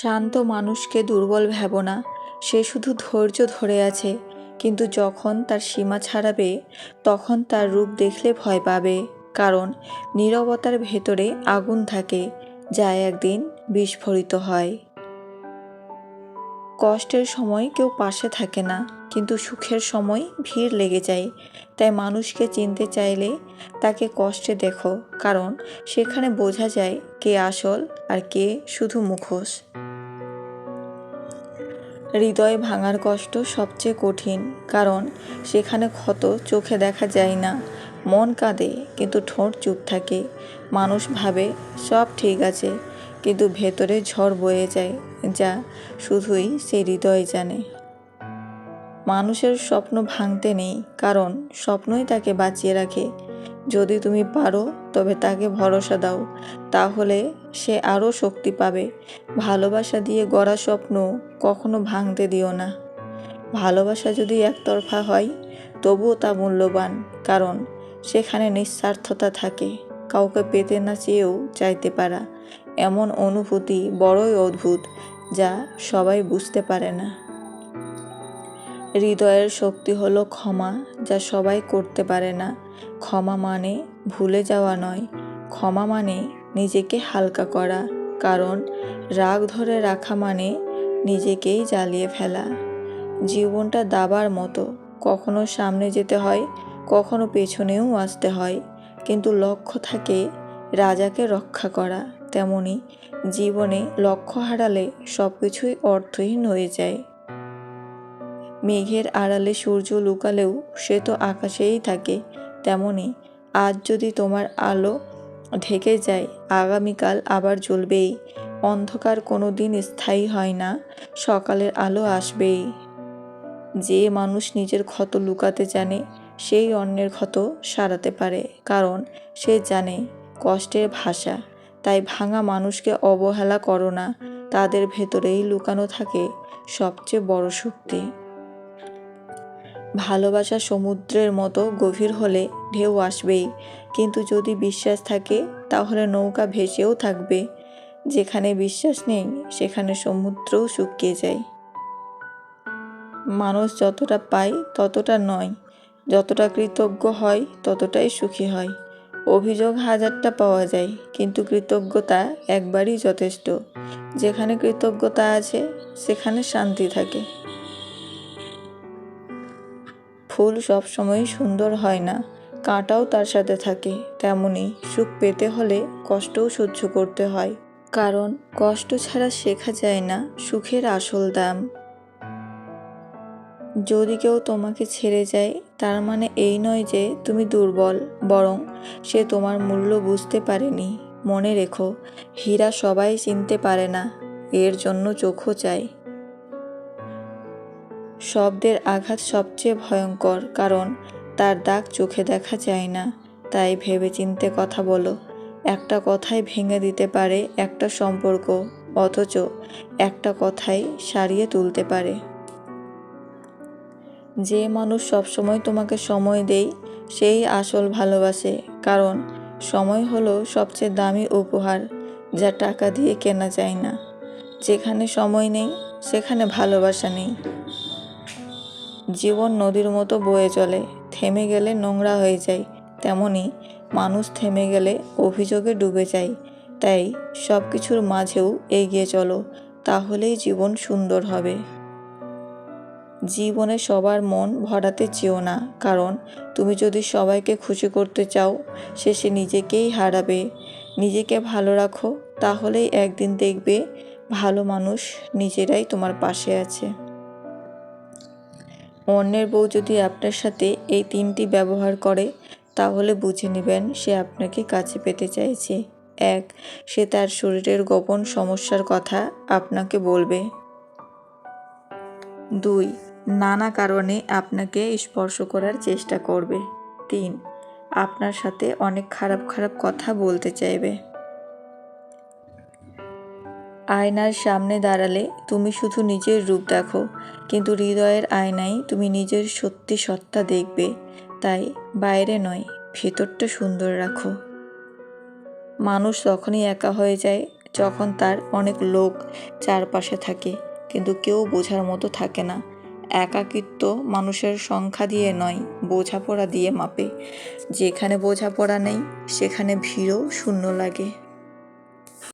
শান্ত মানুষকে দুর্বল ভেব না। সে শুধু ধৈর্য ধরে আছে, কিন্তু যখন তার সীমা ছাড়াবে, তখন তার রূপ দেখলে ভয় পাবে। কারণ নিরবতার ভেতরে আগুন থাকে, যা একদিন বিস্ফোরিত হয়। কষ্টের সময় কেউ পাশে থাকে না। কিন্তু সুখের সময় ভিড় লেগে যায়। তাই মানুষকে চিনতে চাইলে তাকে কষ্টে দেখো, কারণ সেখানে বোঝা যায় কে আসল আর কে শুধু মুখোশ। হৃদয় ভাঙার কষ্ট সবচেয়ে কঠিন, কারণ সেখানে ক্ষত চোখে দেখা যায় না। মন কাঁদে, কিন্তু ঠোঁট চুপ থাকে। মানুষ ভাবে, সব ঠিক আছে, কিন্তু ভেতরে ঝড় বয়ে যায়, যা শুধুই সে হৃদয় জানে। মানুষের স্বপ্ন ভাঙতে নেই, কারণ স্বপ্নই তাকে বাঁচিয়ে রাখে। যদি তুমি পারো, তবে তাকে ভরসা দাও, তাহলে সে আরও শক্তি পাবে। ভালোবাসা দিয়ে গড়া স্বপ্ন কখনো ভাঙতে দিও না। ভালোবাসা যদি একতরফা হয়, তবুও তা মূল্যবান, কারণ সেখানে নিঃস্বার্থতা থাকে। কাউকে পেতে না চেয়েও চাইতে পারা, এমন অনুভূতি বড়ই অদ্ভুত, যা সবাই বুঝতে পারে না। হৃদয়ের শক্তি হলো ক্ষমা, যা সবাই করতে পারে না। ক্ষমা মানে ভুলে যাওয়া নয়। ক্ষমা মানে নিজেকে হালকা করা, কারণ রাগ ধরে রাখা মানে নিজেকেই জ্বালিয়ে ফেলা। জীবনটা দাবার মতো, কখনো সামনে যেতে হয়, কখনো পেছনেও আসতে হয়। কিন্তু লক্ষ্য থাকে রাজাকে রক্ষা করা, তেমনি জীবনে লক্ষ্য হারালে সব কিছুই অর্থহীন হয়ে যায়। মেঘের আড়ালে সূর্য লুকালেও সে তো আকাশেই থাকে, তেমনি আজ যদি তোমার আলো ঢেকে যায়, আগামীকাল আবার জ্বলবেই। অন্ধকার কোনো দিন স্থায়ী হয় না, সকালের আলো আসবেই। যে মানুষ নিজের ক্ষত লুকাতে জানে, সেই অন্যের ক্ষত সারাতে পারে, কারণ সে জানে কষ্টের ভাষা। তাই ভাঙা মানুষকে অবহেলা করো না, তাদের ভেতরেই লুকানো থাকে সবচেয়ে বড় শক্তি। ভালোবাসা সমুদ্রের মতো গভীর হলে ঢেউ আসবেই। কিন্তু যদি বিশ্বাস থাকে, তাহলে নৌকা ভেসেও থাকবে। যেখানে বিশ্বাস নেই, সেখানে সমুদ্রও শুকিয়ে যায়। মানুষ যতটা পায়, ততটা নয়। যতটা কৃতজ্ঞ হয়, ততটাই সুখী হয়। অভিযোগ হাজারটা পাওয়া যায়, কিন্তু কৃতজ্ঞতা একবারই যথেষ্ট। যেখানে কৃতজ্ঞতা আছে, সেখানে শান্তি থাকে। ফুল সবসময় সুন্দর হয় না। কাঁটাও তার সাথে থাকে তেমনি সুখ পেতে হলে কষ্টও সহ্য করতে হয়। কারণ কষ্ট ছাড়া শেখা যায় না সুখের আসল দাম। যদি কেউ তোমাকে ছেড়ে যায়, তার মানে এই নয় যে তুমি দুর্বল, বরং সে তোমার মূল্য বুঝতে পারেনি। মনে রেখো, হীরা সবাই চিনতে পারে না, এর জন্য চোখও চায়। শব্দের আঘাত সবচেয়ে ভয়ঙ্কর, কারণ তার দাগ চোখে দেখা যায় না। তাই ভেবে চিনতে কথা বলো, একটা কথাই ভেঙে দিতে পারে একটা সম্পর্ক, অথচ একটা কথাই সারিয়ে তুলতে পারে। যে মানুষ সবসময় তোমাকে সময় দেয় সেই আসল ভালোবাসে, কারণ সময় হলো সবচেয়ে দামি উপহার, যা টাকা দিয়ে কেনা যায় না। যেখানে সময় নেই, সেখানে ভালোবাসা নেই। জীবন নদীর মতো বয়ে চলে, থেমে গেলে নোংরা হয়ে যায়। তেমনি মানুষ থেমে গেলে অভিযোগে ডুবে যায়। তাই সব কিছুর মাঝেও এগিয়ে চলো, তাহলেই জীবন সুন্দর হবে। জীবনে সবার মন ভরাতে চেও না, কারণ তুমি যদি সবাইকে খুশি করতে চাও, শেষে নিজেকেই হারাবে। নিজেকে ভালো রাখো, তাহলেই একদিন দেখবে ভালো মানুষ নিজেরাই তোমার পাশে আছে। অন্যের বউ যদি আপনার সাথে এই তিনটি ব্যবহার করে, তাহলে বুঝে নেবেন সে আপনাকে কাছে পেতে চাইছে। এক, সে তার শরীরের গোপন সমস্যার কথা আপনাকে বলবে। দুই, নানা কারণে আপনাকে স্পর্শ করার চেষ্টা করবে। তিন, আপনার সাথে অনেক খারাপ খারাপ কথা বলতে চাইবে। আয়নার সামনে দাঁড়ালে তুমি শুধু নিজের রূপ দেখো, কিন্তু হৃদয়ের আয়নায় তুমি নিজের সত্যি সত্তা দেখবে। তাই বাইরে নয়, ভেতরটা সুন্দর রাখো। মানুষ তখনই একা হয়ে যায় যখন তার অনেক লোক চারপাশে থাকে, কিন্তু কেউ বোঝার মতো থাকে না। একাকিত্ব মানুষের সংখ্যা দিয়ে নয়, বোঝাপড়া দিয়ে মাপে। যেখানে বোঝাপড়া নেই, সেখানে ভিড়ও শূন্য লাগে।